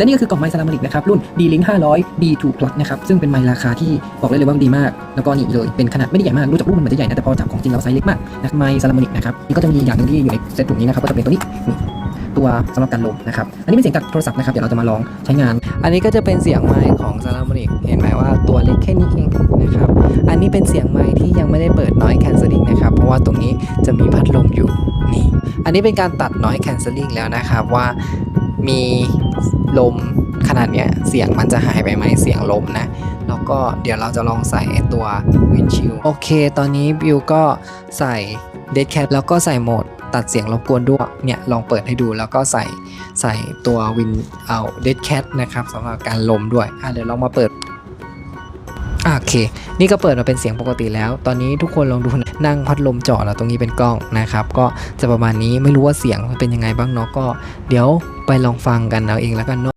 และนี่ก็คือกล่องไมค์ซาลามาริกนะครับรุ่น D-Link 500 D2 Plus นะครับซึ่งเป็นไมค์ราคาที่บอกเลยว่าดีมาก แล้วก็นี่เลยเป็นขนาดไม่ได้ใหญ่มากรู้จักรูปมันเหมือนจะใหญ่นะแต่พอจับของจริงแล้วไซส์เล็กมากนะไมค์ซาลามาริกนะครับนี่ก็จะมีอย่างหนึงที่อยู่ในเซตถุงนี้นะครับก็จะเป็นตัวนี้นตัวสำหรับการลมนะครับ อันนี้เป็นเสียงจากโทรศัพท์นะครับ เดี๋ยวเราจะมาลองใช้งาน อันนี้ก็จะเป็นเสียงไมค์ของซา l าม o นิก เห็นไหมว่าตัวเล็กแค่นี้เองนะครับ อันนี้เป็นเสียงไมค์ที่ยังไม่ได้เปิด noise cancelling นะครับ เพราะว่าตรงนี้จะมีพัดลมอยู่นี่ อันนี้เป็นการตัด noise cancelling แล้วนะครับว่ามี ลมขนาดเนี้ยเสียงมันจะหายไปไหมเสียงลมนะ แล้วก็เดี๋ยวเราจะลองใส่ตัววินชิลโอเค ตอนนี้บิวก็ใส่เดดแคทแล้วก็ใส่โหมดตัดเสียงรบกวนด้วยเนี่ยลองเปิดให้ดูแล้วก็ใส่ใส่ตัววินเอาเดดแคทนะครับสำหรับการลมด้วยอะเดี๋ยวลองมาเปิด โอเค นี่ก็เปิดมาเป็นเสียงปกติแล้ว ตอนนี้ทุกคนลองดูนะนั่งพัดลมเจาะแล้วตรงนี้เป็นกล้องนะครับ ก็จะประมาณนี้ไม่รู้ว่าเสียงเป็นยังไงบ้างเนาะก็ เดี๋ยวไปลองฟังกันเอาเองแล้วกันเนาะ